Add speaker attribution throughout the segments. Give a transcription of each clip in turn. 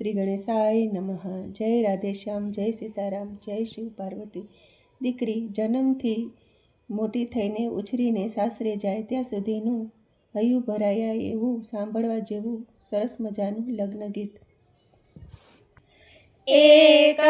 Speaker 1: શ્રી ગણેશાય નમઃ. જય રાધેશ્યામ, જય સીતારામ, જય શિવ પાર્વતી. દીકરી જન્મથી મોટી થઈને ઉછરીને સાસરે જાય ત્યાં સુધીનું હયું ભરાયા એવું સાંભળવા જેવું સરસ મજાનું લગ્ન ગીત.
Speaker 2: એક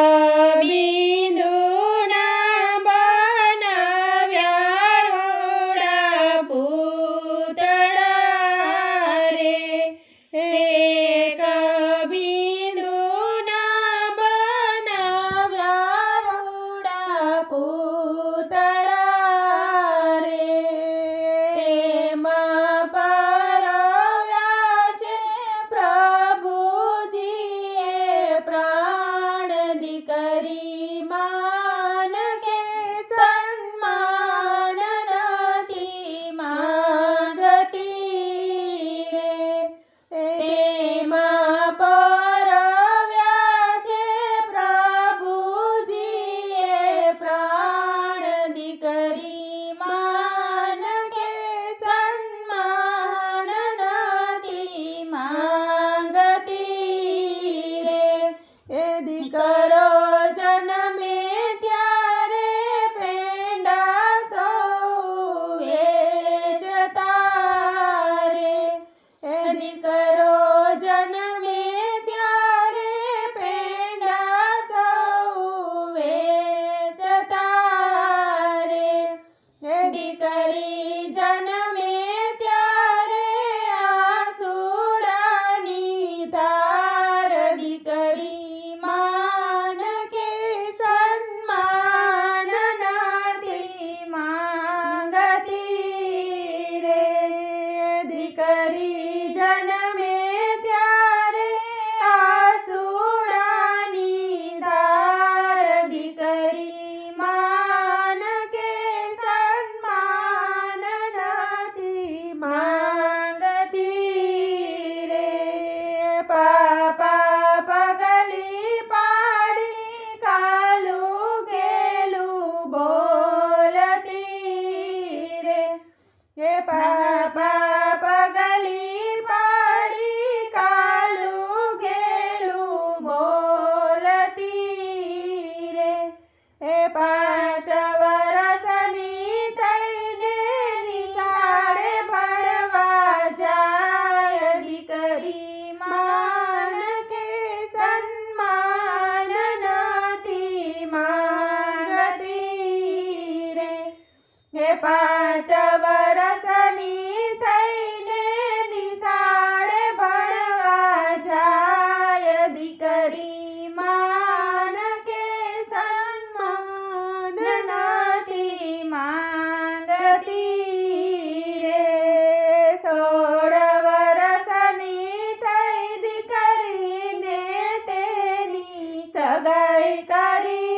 Speaker 2: સગાઈ કરી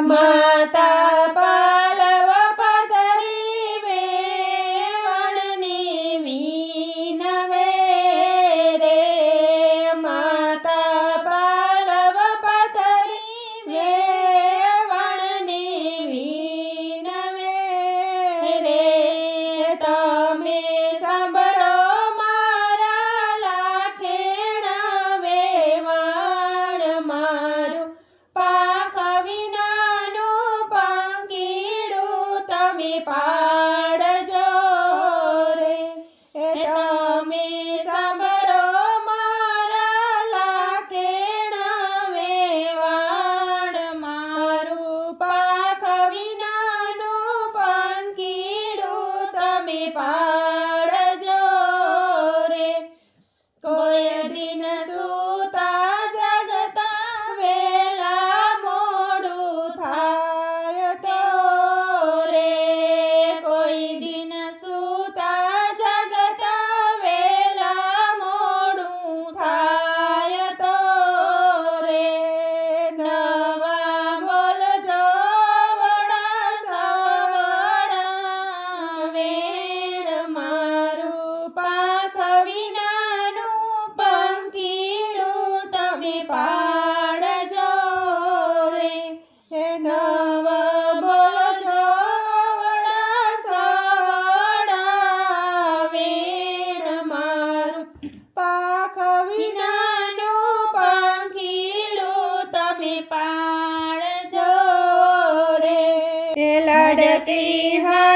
Speaker 2: Mas. mais. ती हा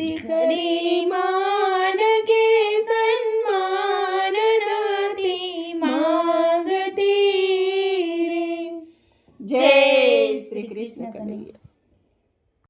Speaker 2: દીકરી માન કે સન્માન નથી માંગતી રે જય શ્રી કૃષ્ણ કનૈયા